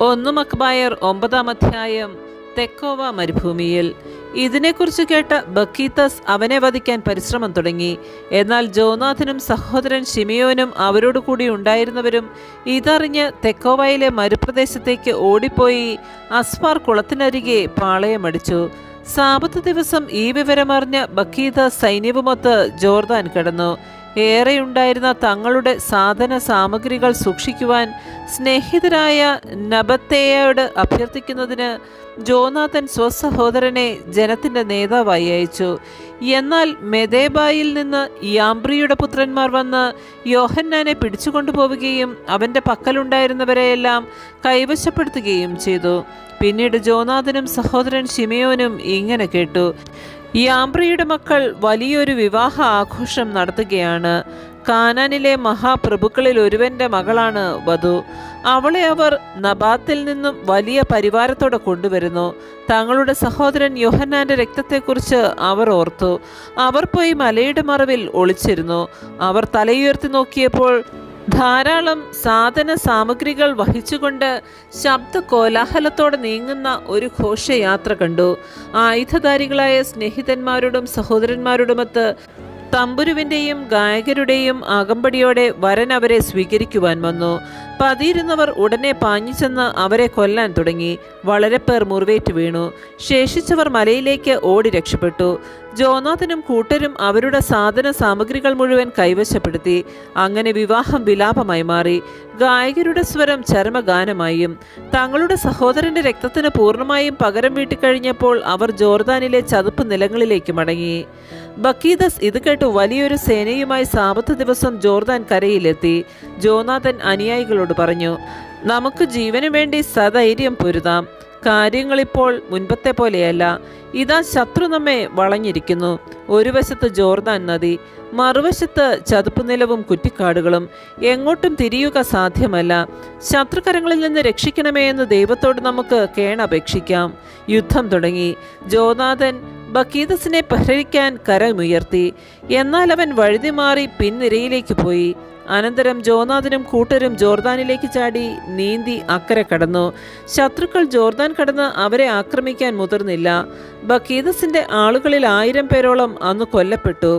ഒന്ന് മക്ബായർ ഒമ്പതാം അധ്യായം തെക്കോവ മരുഭൂമിയിൽ. ഇതിനെക്കുറിച്ച് കേട്ട ബക്കീത്തസ് അവനെ വധിക്കാൻ പരിശ്രമം തുടങ്ങി. എന്നാൽ ജോനാഥനും സഹോദരൻ ഷിമിയോനും അവരോട് കൂടി ഉണ്ടായിരുന്നവരും ഇതറിഞ്ഞ് തെക്കോവയിലെ മരുപ്രദേശത്തേക്ക് ഓടിപ്പോയി അസ്ഫാർ കുളത്തിനരികെ പാളയമടിച്ചു. സാപത്ത് ദിവസം ഈ വിവരമറിഞ്ഞ ബക്കീത സൈന്യവുമൊത്ത് ജോർദാൻ കടന്നു. ഏറെയുണ്ടായിരുന്ന തങ്ങളുടെ സാധന സാമഗ്രികൾ സൂക്ഷിക്കുവാൻ സ്നേഹിതരായ നബത്തേയോട് അഭ്യർത്ഥിക്കുന്നതിന് ജോനാഥൻ സ്വസഹോദരനെ ജനത്തിന്റെ നേതാവായി അയച്ചു. എന്നാൽ മെദേബായിൽ നിന്ന് യാംബ്രിയുടെ പുത്രന്മാർ വന്ന് യോഹന്നാനെ പിടിച്ചുകൊണ്ടുപോവുകയും അവന്റെ പക്കലുണ്ടായിരുന്നവരെയെല്ലാം കൈവശപ്പെടുത്തുകയും ചെയ്തു. പിന്നീട് ജോനാഥനും സഹോദരൻ ഷിമയോനും ഇങ്ങനെ കേട്ടു. യാംബ്രിയുടെ മക്കൾ വലിയൊരു വിവാഹ ആഘോഷം നടത്തുകയാണ്. കാനാനിലെ മഹാപ്രഭുക്കളിൽ ഒരുവന്റെ മകളാണ് വധു. അവളെ അവർ നബാത്തിൽ നിന്നും വലിയ പരിവാരത്തോടെ കൊണ്ടുവരുന്നു. തങ്ങളുടെ സഹോദരൻ യോഹന്നാന്റെ രക്തത്തെക്കുറിച്ച് അവർ ഓർത്തു. അവർ പോയി മലയുടെ മറവിൽ ഒളിച്ചിരുന്നു. അവർ തലയുയർത്തി നോക്കിയപ്പോൾ ധാരാളം സാധന സാമഗ്രികൾ വഹിച്ചുകൊണ്ട് ശബ്ദ കോലാഹലത്തോടെ നീങ്ങുന്ന ഒരു ഘോഷയാത്ര കണ്ടു. ആയുധധാരികളായ സ്നേഹിതന്മാരോടും സഹോദരന്മാരോടുമൊത്ത് തമ്പുരുവിന്റെയും ഗായകരുടെയും അകമ്പടിയോടെ വരൻ അവരെ സ്വീകരിക്കുവാൻ വന്നു. പതിയിരുന്നവർ ഉടനെ പാഞ്ഞു ചെന്ന് അവരെ കൊല്ലാൻ തുടങ്ങി. വളരെ പേർ മുറിവേറ്റ് വീണു. ശേഷിച്ചവർ മലയിലേക്ക് ഓടി രക്ഷപ്പെട്ടു. ജോനാഥനും കൂട്ടരും അവരുടെ സാധന സാമഗ്രികൾ മുഴുവൻ കൈവശപ്പെടുത്തി. അങ്ങനെ വിവാഹം വിലാപമായി മാറി. ഗായകരുടെ സ്വരം ചരമഗാനമായും തങ്ങളുടെ സഹോദരന്റെ രക്തത്തിന് പൂർണമായും പകരം വീട്ടിക്കഴിഞ്ഞപ്പോൾ അവർ ജോർദാനിലെ ചതുപ്പ് നിലങ്ങളിലേക്ക് മടങ്ങി. ബക്കീദസ് ഇത് കേട്ട് വലിയൊരു സേനയുമായി സാപത്ത് ദിവസം ജോർദാൻ കരയിലെത്തി. ജോനാഥൻ അനുയായികളോട് പറഞ്ഞു നമുക്ക് ജീവനു വേണ്ടി സധൈര്യം പൊരുതാം. കാര്യങ്ങളിപ്പോൾ മുൻപത്തെ പോലെയല്ല. ഇതാ ശത്രു നമ്മെ വളഞ്ഞിരിക്കുന്നു. ഒരു വശത്ത് ജോർദാൻ നദി മറുവശത്ത് ചതുപ്പ് നിലവും കുറ്റിക്കാടുകളും. എങ്ങോട്ടും തിരിയുക സാധ്യമല്ല. ശത്രുകരങ്ങളിൽ നിന്ന് രക്ഷിക്കണമേ എന്ന് ദൈവത്തോട് നമുക്ക് കേണപേക്ഷിക്കാം. യുദ്ധം തുടങ്ങി. ജോനാഥൻ ബക്കീദസിനെ പ്രഹരിക്കാൻ കരമുയർത്തി എന്നാൽ അവൻ വഴുതി മാറി പിൻനിരയിലേക്ക് പോയി. അനന്തരം ജോനാഥനും കൂട്ടരും ജോർദാനിലേക്ക് ചാടി നീന്തി അക്കരെ കടന്നു. ശത്രുക്കൾ ജോർദാൻ കടന്ന് അവരെ ആക്രമിക്കാൻ മുതിർന്നില്ല. ബക്കീദസിന്റെ ആളുകളിൽ ആയിരം പേരോളം അന്ന് കൊല്ലപ്പെട്ടു.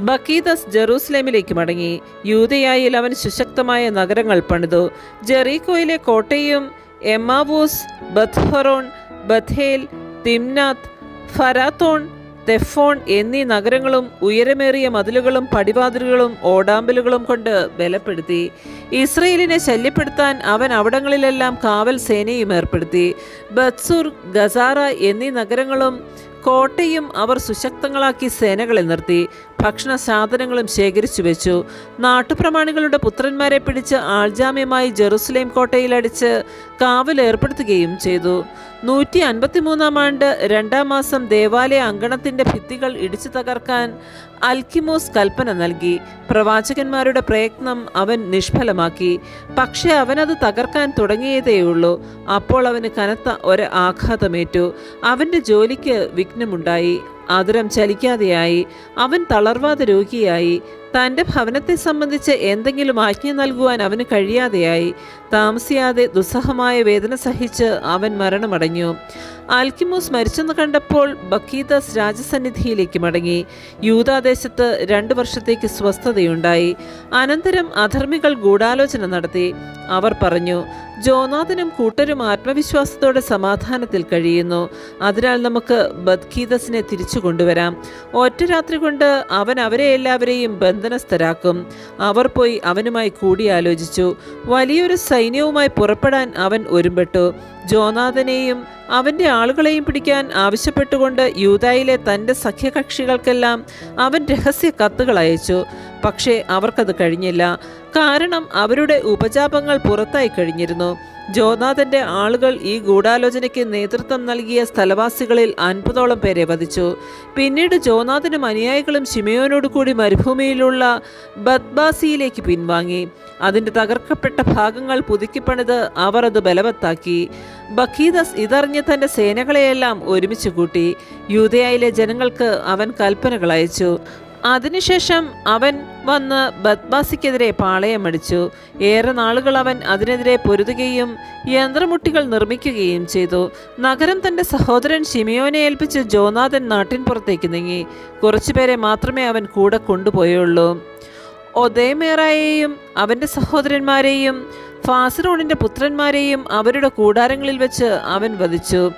ബക്കീദസ് ജെറൂസലേമിലേക്ക് മടങ്ങി. യൂതയായിൽ അവൻ സുശക്തമായ നഗരങ്ങൾ പണിതു. ജെറീക്കോയിലെ കോട്ടയും എമാവൂസ് ബത്ഹറോൺ ബഥേൽ തിംനാത്ത് ഫരാത്തോൺ തെഫോൺ എന്നീ നഗരങ്ങളും ഉയരമേറിയ മതിലുകളും പടിവാതിലുകളും ഓടാമ്പലുകളും കൊണ്ട് ബലപ്പെടുത്തി. ഇസ്രയേലിനെ ശല്യപ്പെടുത്താൻ അവൻ അവിടങ്ങളിലെല്ലാം കാവൽ സേനയും ഏർപ്പെടുത്തി. ബത്സൂർ ഗസാറ എന്നീ നഗരങ്ങളും കോട്ടയും അവർ സുശക്തങ്ങളാക്കി സേനകളെ നിർത്തി. ഭക്ഷണ സാധനങ്ങളും ശേഖരിച്ചു വെച്ചു. നാട്ടുപ്രമാണികളുടെ പുത്രന്മാരെ പിടിച്ച് ആൾജാമ്യമായി ജെറുസലേം കോട്ടയിലടിച്ച് കാവൽ ഏർപ്പെടുത്തുകയും ചെയ്തു. നൂറ്റി അൻപത്തിമൂന്നാം ആണ്ട് രണ്ടാം മാസം ദേവാലയ അങ്കണത്തിന്റെ ഭിത്തികൾ ഇടിച്ചു തകർക്കാൻ അൽക്കിമോസ് കൽപ്പന നൽകി. പ്രവാചകന്മാരുടെ പ്രയത്നം അവൻ നിഷ്ഫലമാക്കി. പക്ഷേ അവനത് തകർക്കാൻ തുടങ്ങിയതേയുള്ളൂ. അപ്പോൾ അവന് കനത്ത ഒരു ആഘാതമേറ്റു. അവന്റെ ജോലിക്ക് വിഘ്നമുണ്ടായി. ആതുരം ചലിക്കാതെയായി. അവൻ തളർവാദ രോഗിയായി. തന്റെ ഭവനത്തെ സംബന്ധിച്ച് എന്തെങ്കിലും ആജ്ഞ നൽകുവാൻ അവന് കഴിയാതെയായി. താമസിയാതെ ദുസ്സഹമായ വേദന സഹിച്ച് അവൻ മരണമടഞ്ഞു. ആൽക്കിമോസ് മരിച്ചെന്ന് കണ്ടപ്പോൾ ബക്കീദസ് രാജസന്നിധിയിലേക്ക് മടങ്ങി. യൂതാദേശത്ത് രണ്ടു വർഷത്തേക്ക് സ്വസ്ഥതയുണ്ടായി. അനന്തരം അധർമ്മികൾ ഗൂഢാലോചന നടത്തി. അവർ പറഞ്ഞു ജോനാഥനും കൂട്ടരും ആത്മവിശ്വാസത്തോടെ സമാധാനത്തിൽ കഴിയുന്നു. അതിനാൽ നമുക്ക് ബദ്ഗീതസിനെ തിരിച്ചു കൊണ്ടുവരാം. ഒറ്റ രാത്രി കൊണ്ട് അവൻ അവരെ എല്ലാവരെയും ബന്ധനസ്ഥരാക്കും. അവർ പോയി അവനുമായി കൂടിയാലോചിച്ചു. വലിയൊരു സൈന്യവുമായി പുറപ്പെടാൻ അവൻ ഒരുമ്പെട്ടു. ജോനാഥനെയും അവന്റെ ആളുകളെയും പിടിക്കാൻ ആവശ്യപ്പെട്ടുകൊണ്ട് യൂതായിലെ തന്റെ സഖ്യകക്ഷികൾക്കെല്ലാം അവൻ രഹസ്യ കത്തുകൾ അയച്ചു. പക്ഷേ അവർക്കത് കഴിഞ്ഞില്ല. കാരണം അവരുടെ ഉപജാപങ്ങൾ പുറത്തായി കഴിഞ്ഞിരുന്നു. ജോനാഥന്റെ ആളുകൾ ഈ ഗൂഢാലോചനയ്ക്ക് നേതൃത്വം നൽകിയ സ്ഥലവാസികളിൽ അൻപതോളം പേരെ വധിച്ചു. പിന്നീട് ജോനാഥനും അനുയായികളും ഷിമയോനോട് കൂടി മരുഭൂമിയിലുള്ള ബദ്ബാസിയിലേക്ക് പിൻവാങ്ങി. അതിന്റെ തകർക്കപ്പെട്ട ഭാഗങ്ങൾ പുതുക്കിപ്പണിത് അവർ അത് ബലവത്താക്കി. ബഖീദസ് ഇതറിഞ്ഞ് തന്റെ സേനകളെയെല്ലാം ഒരുമിച്ച് കൂട്ടി. യൂതയായിലെ ജനങ്ങൾക്ക് അവൻ കൽപ്പനകൾ അയച്ചു. അതിനുശേഷം അവൻ വന്ന് ബദ്മാസിക്കെതിരെ പാളയമടിച്ചു. ഏറെ നാളുകൾ അവൻ അതിനെതിരെ പൊരുതുകയും യന്ത്രമുട്ടികൾ നിർമ്മിക്കുകയും ചെയ്തു. നഗരം തന്റെ സഹോദരൻ ഷിമിയോനെ ഏൽപ്പിച്ച് ജോനാഥൻ നാട്ടിൻ പുറത്തേക്ക് നീങ്ങി. കുറച്ചുപേരെ മാത്രമേ അവൻ കൂടെ കൊണ്ടുപോയുള്ളൂ. ഒതേമേറായെയും അവന്റെ സഹോദരന്മാരെയും ഫാസിറോണിന്റെ പുത്രന്മാരെയും അവരുടെ കൂടാരങ്ങളിൽ വെച്ച് അവൻ വധിച്ചു.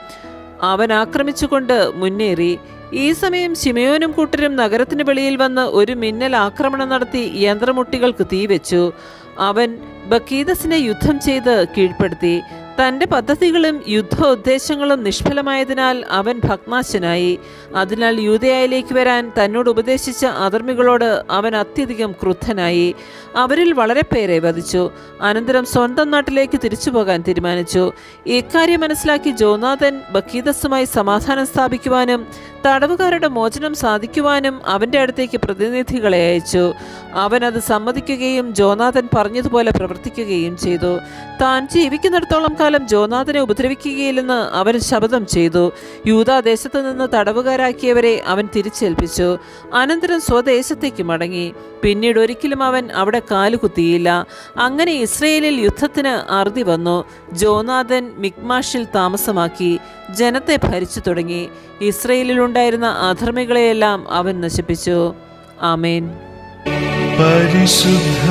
അവൻ ആക്രമിച്ചുകൊണ്ട് മുന്നേറി. ഈ സമയം ശിമയോനും കൂട്ടരും നഗരത്തിന് വെളിയിൽ വന്ന് ഒരു മിന്നൽ ആക്രമണം നടത്തി യന്ത്രമുട്ടികൾക്ക് തീവെച്ചു. അവൻ ബക്കീദസിനെ യുദ്ധം ചെയ്ത് കീഴ്പ്പെടുത്തി. തന്റെ പദ്ധതികളും യുദ്ധ ഉദ്ദേശങ്ങളും നിഷ്ഫലമായതിനാൽ അവൻ ഭഗ്നാശനായി അതിനാൽ യൂതയായിലേക്ക് വരാൻ തന്നോട് ഉപദേശിച്ച അധർമ്മികളോട് അവൻ അത്യധികം ക്രുദ്ധനായി. അവരിൽ വളരെ പേരെ വധിച്ചു. അനന്തരം സ്വന്തം നാട്ടിലേക്ക് തിരിച്ചു പോകാൻ തീരുമാനിച്ചു. ഇക്കാര്യം മനസ്സിലാക്കി ജോനാഥൻ ബക്കീദസുമായി സമാധാനം സ്ഥാപിക്കുവാനും തടവുകാരുടെ മോചനം സാധിക്കുവാനും അവന്റെ അടുത്തേക്ക് പ്രതിനിധികളെ അയച്ചു. അവൻ അത് സമ്മതിക്കുകയും ജോനാഥൻ പറഞ്ഞതുപോലെ പ്രവർത്തിക്കുകയും ചെയ്തു. താൻ ജീവിക്കുന്നിടത്തോളം കാലം ജോനാഥനെ ഉപദ്രവിക്കുകയില്ലെന്ന് അവൻ ശപഥം ചെയ്തു. യൂതാദേശത്ത് നിന്ന് തടവുകാരാക്കിയവരെ അവൻ തിരിച്ചേൽപ്പിച്ചു. അനന്തരം സ്വദേശത്തേക്ക് മടങ്ങി. പിന്നീട് ഒരിക്കലും അവൻ അവിടെ കാലുകുത്തിയില്ല. അങ്ങനെ ഇസ്രയേലിൽ യുദ്ധത്തിന് അറുതി വന്നു. ജോനാഥൻ മിക്മാഷിൽ താമസമാക്കി. ജനത്തെ ഭരിച്ചു തുടങ്ങി. ഇസ്രയേലിലുണ്ടായിരുന്ന അധർമ്മികളെയെല്ലാം അവൻ നശിപ്പിച്ചു. ആമേൻ. പരിശുദ്ധ